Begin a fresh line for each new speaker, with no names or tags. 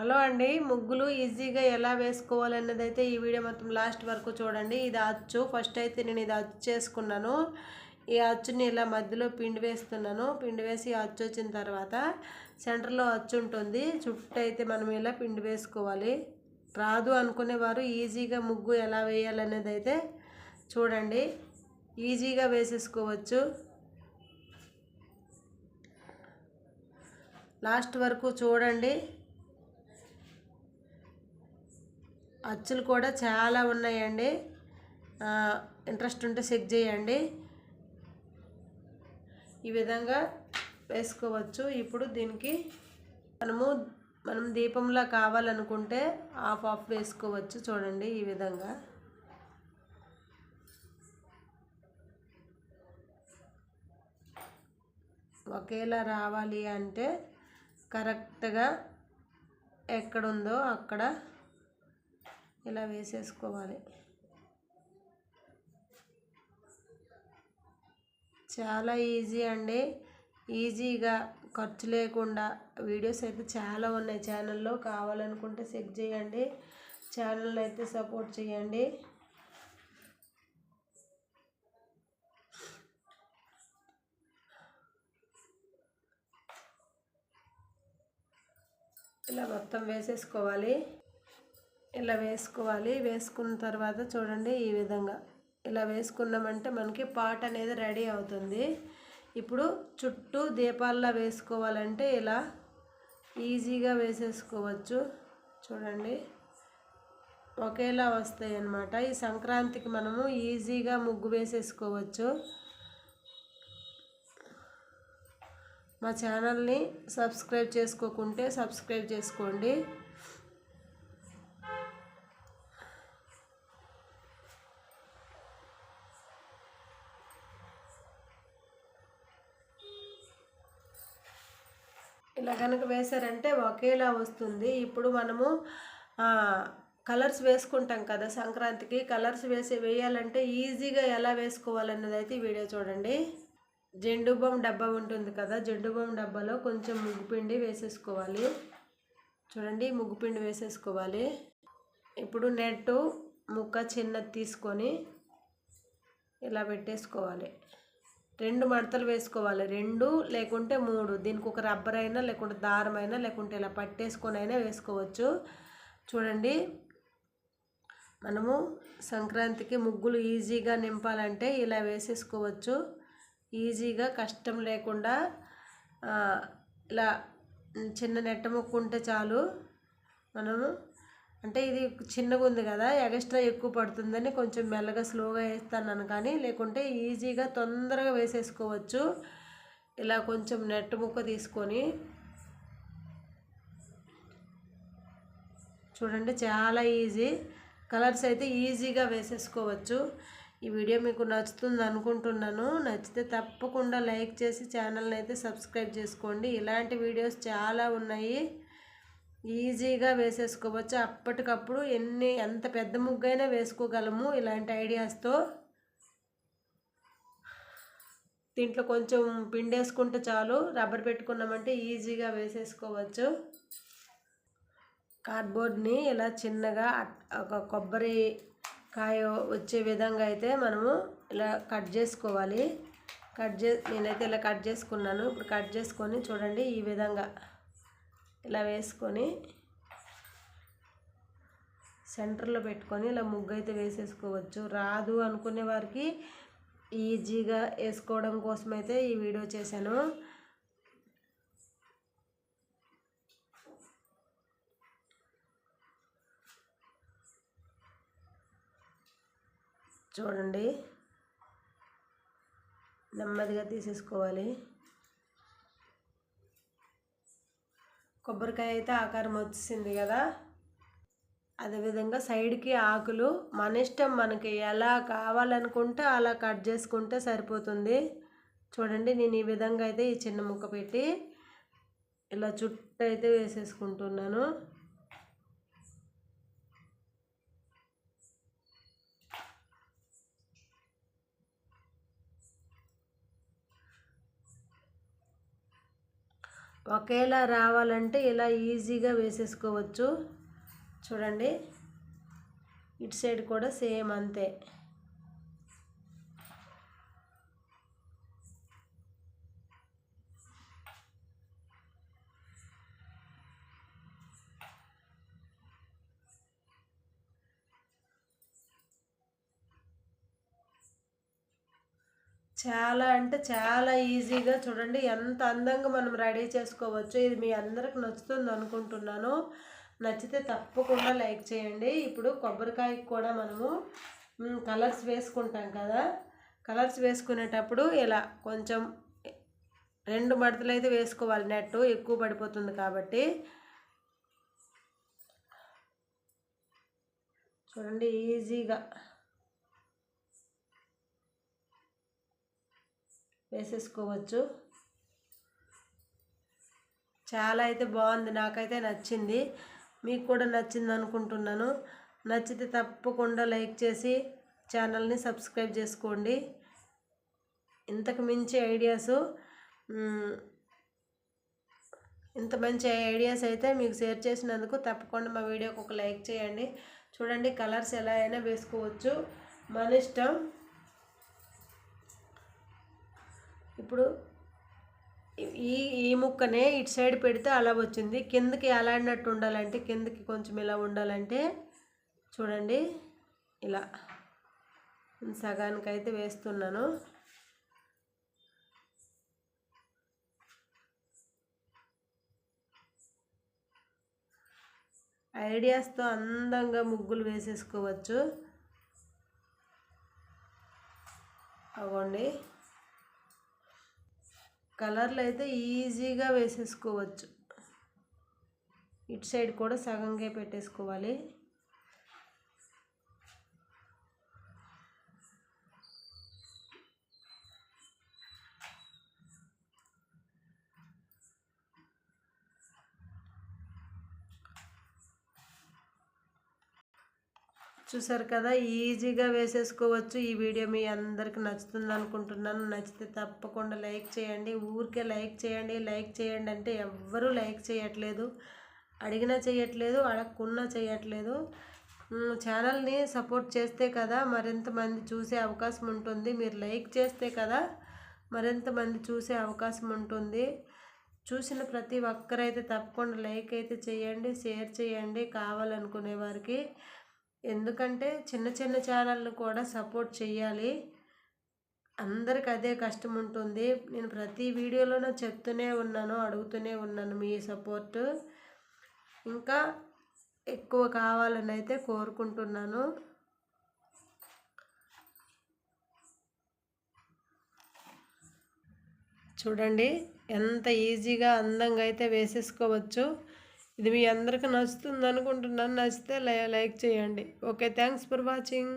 Hello అండి ముగ్గులు ఈజీగా ఎలా వేసుకోవాలన్నది అయితే ఈ వీడియో మొత్తం లాస్ట్ వరకు చూడండి. ఇది అచ్చు ఫస్ట్ అయితే నేను ఇది అచ్చు చేసుకున్నాను. ఈ అచ్చుని ఇలా మధ్యలో పిండి వేస్తున్నాను. పిండి వేసి అచ్చు వచ్చిన తర్వాత సెంటర్లో అచ్చు ఉంటుంది. చుట్టూ అయితే మనం ఇలా పిండి వేసుకోవాలి. రాదు అనుకునేవారు ఈజీగా ముగ్గు ఎలా వేయాలనేది అయితే చూడండి. ఈజీగా వేసేసుకోవచ్చు. లాస్ట్ వరకు చూడండి. అచ్చులు కూడా చాలా ఉన్నాయండి. ఇంట్రెస్ట్ ఉంటే చెక్ చేయండి. ఈ విధంగా వేసుకోవచ్చు. ఇప్పుడు దీనికి మనము మనం దీపంలా కావాలనుకుంటే ఆఫ్ ఆఫ్ వేసుకోవచ్చు చూడండి ఈ విధంగా. ఒకేలా రావాలి అంటే కరెక్ట్గా ఎక్కడుందో అక్కడ ఇలా వేసేసుకోవాలి. చాలా ఈజీ అండి. ఈజీగా ఖర్చు లేకుండా వీడియోస్ అయితే చాలా ఉన్నాయి. ఛానల్లో కావాలనుకుంటే చెక్ చేయండి. ఛానల్ అయితే సపోర్ట్ చేయండి. ఇలా మొత్తం వేసేసుకోవాలి. ఇలా వేసుకోవాలి? వేసుకున్న తర్వాత చూడండి ఈ విధంగా. ఇలా వేసుకున్నామంటే మనకి పాట్ అనేది రెడీ అవుతుంది. ఇప్పుడు చుట్టూ దీపాల్లో వేసుకోవాలంటే ఇలా ఈజీగా వేసేసుకోవచ్చు. చూడండి. ఒకేలా వస్తాయి అన్నమాట ఈ సంక్రాంతికి మనము ఈజీగా ముగ్గు వేసేసుకోవచ్చు. మా ఛానల్ని సబ్స్క్రైబ్ చేసుకోకుంటే సబ్స్క్రైబ్ చేసుకోండి. ఇలా కనుక వేసారంటే ఒకేలా వస్తుంది. ఇప్పుడు మనము కలర్స్ వేసుకుంటాం కదా సంక్రాంతికి. కలర్స్ వేసి వేయాలంటే ఈజీగా ఎలా వేసుకోవాలన్నది అయితే ఈ వీడియో చూడండి. జెండు బొమ్మ డబ్బా ఉంటుంది కదా జెండు బొమ్మ డబ్బాలో కొంచెం ముగ్గుపిండి వేసేసుకోవాలి. చూడండి ముగ్గుపిండి వేసేసుకోవాలి. ఇప్పుడు నెట్టు ముక్క చిన్నది తీసుకొని ఇలా పెట్టేసుకోవాలి. రెండు మడతలు వేసుకోవాలి. రెండు లేకుంటే మూడు. దీనికి ఒక రబ్బర్ అయినా లేకుంటే దారం అయినా లేకుంటే ఇలా పట్టేసుకొని అయినా వేసుకోవచ్చు. చూడండి. మనము సంక్రాంతికి ముగ్గులు ఈజీగా నింపాలంటే ఇలా వేసేసుకోవచ్చు. ఈజీగా కష్టం లేకుండా ఇలా చిన్న నెట్ట ముక్కు ఉంటే చాలు. మనము అంటే ఇది చిన్నగా ఉంది కదా ఎగస్ట్రా ఎక్కువ పడుతుందని కొంచెం మెల్లగా స్లోగా వేస్తాను కానీ లేకుంటే ఈజీగా తొందరగా వేసేసుకోవచ్చు. ఇలా కొంచెం నెట్ ముక్క తీసుకొని చూడండి చాలా ఈజీ. కలర్స్ అయితే ఈజీగా వేసేసుకోవచ్చు. ఈ వీడియో మీకు నచ్చుతుంది అనుకుంటున్నాను. నచ్చితే తప్పకుండా లైక్ చేసి ఛానల్ని అయితే సబ్స్క్రైబ్ చేసుకోండి. ఇలాంటి వీడియోస్ చాలా ఉన్నాయి. ఈజీగా వేసేసుకోవచ్చు. అప్పటికప్పుడు ఎన్ని ఎంత పెద్ద ముగ్గైనా వేసుకోగలము ఇలాంటి ఐడియాస్తో. దీంట్లో కొంచెం పిండి వేసుకుంటే చాలు. రబ్బర్ పెట్టుకున్నామంటే ఈజీగా వేసేసుకోవచ్చు. కార్డ్బోర్డ్ని ఇలా చిన్నగా ఒక కొబ్బరి కాయ వచ్చే విధంగా అయితే మనము ఇలా కట్ చేసుకోవాలి. కట్ చే నేనైతే ఇలా కట్ చేసుకున్నాను. ఇప్పుడు కట్ చేసుకొని చూడండి ఈ విధంగా. ఇలా వేసుకొని సెంటర్లో పెట్టుకొని ఇలా ముగ్గు అయితే వేసేసుకోవచ్చు. రాదు అనుకునే వారికి ఈజీగా వేసుకోవడం కోసం అయితే ఈ వీడియో చేశాను. చూడండి. నెమ్మదిగా తీసేసుకోవాలి. కొబ్బరికాయ అయితే ఆకారం వచ్చింది కదా. అదేవిధంగా సైడ్కి ఆకులు మన ఇష్టం మనకి ఎలా కావాలనుకుంటే అలా కట్ చేసుకుంటే సరిపోతుంది. చూడండి నేను ఈ విధంగా అయితే ఈ చిన్న ముక్క పెట్టి ఇలా చుట్టూ అయితే వేసేసుకుంటున్నాను. ఒకేలా రావాలంటే ఇలా ఈజీగా వేసేసుకోవచ్చు. చూడండి. ఇటు సైడ్ కూడా సేమ్ అంతే. చాలా అంటే చాలా ఈజీగా చూడండి ఎంత అందంగా మనం రెడీ చేసుకోవచ్చు ఇది మీ అందరికి నచ్చుతుంది అనుకుంటున్నాను. నచ్చితే తప్పకుండా లైక్ చేయండి. ఇప్పుడు కొబ్బరికాయకి కూడా మనము కలర్స్ వేసుకుంటాం కదా. కలర్స్ వేసుకునేటప్పుడు ఇలా కొంచెం రెండు మడతలు అయితే వేసుకోవాలి. నెట్టు ఎక్కువ పడిపోతుంది కాబట్టి. చూడండి ఈజీగా. వేసేసుకోవచ్చు. చాలా అయితే బాగుంది నాకైతే నచ్చింది. మీకు కూడా నచ్చింది అనుకుంటున్నాను. నచ్చితే తప్పకుండా లైక్ చేసి ఛానల్ని సబ్స్క్రైబ్ చేసుకోండి. ఇంతకు మించి ఐడియాస్ ఇంత మంచి ఐడియాస్ అయితే మీకు షేర్ చేసినందుకు తప్పకుండా మా వీడియోకి ఒక లైక్ చేయండి. చూడండి కలర్స్ ఎలా అయినా వేసుకోవచ్చు. మన ఇష్టం ఇప్పుడు ఈ ఈ ముక్కనే ఇటు సైడ్ పెడితే అలా వచ్చింది. కిందకి అలాడినట్టు ఉండాలంటే కిందకి కొంచెం ఇలా ఉండాలంటే చూడండి ఇలా సగానికైతే వేస్తున్నాను. ఐడియాస్తో అందంగా ముగ్గులు వేసేసుకోవచ్చు. అవ్వండి. కలర్లు అయితే ఈజీగా వేసేసుకోవచ్చు. ఇటు సైడ్ కూడా సగంగా పెట్టేసుకోవాలి. చూసారు కదా ఈజీగా వేసేసుకోవచ్చు. ఈ వీడియో మీ అందరికి నచ్చుతుంది అనుకుంటున్నాను. నచ్చితే తప్పకుండా లైక్ చేయండి. ఊరికే లైక్ చేయండి. లైక్ చేయండి అంటే ఎవ్వరూ లైక్ చేయట్లేదు. అడిగినా చేయట్లేదు. అడగకున్నా చేయట్లేదు. ఛానల్ని సపోర్ట్ చేస్తే కదా మరింత మంది చూసే అవకాశం ఉంటుంది. మీరు లైక్ చేస్తే కదా మరింత మంది చూసే అవకాశం ఉంటుంది. చూసిన ప్రతి ఒక్కరైతే తప్పకుండా లైక్ అయితే చేయండి. షేర్ చేయండి. కావాలనుకునే వారికి ఎందుకంటే చిన్న చిన్న ఛానల్ని కూడా సపోర్ట్ చేయాలి అందరికి అదే కష్టం ఉంటుంది. నేను ప్రతి వీడియోలోనూ చెప్తూనే ఉన్నాను అడుగుతూనే ఉన్నాను మీ సపోర్ట్. ఇంకా ఎక్కువ కావాలని అయితే కోరుకుంటున్నాను. చూడండి ఎంత ఈజీగా అందంగా అయితే వేసేసుకోవచ్చు. ఇది మీ అందరికీ నచ్చుతుంది అనుకుంటున్నాను నచ్చితే లైక్ చేయండి. Okay thanks for watching.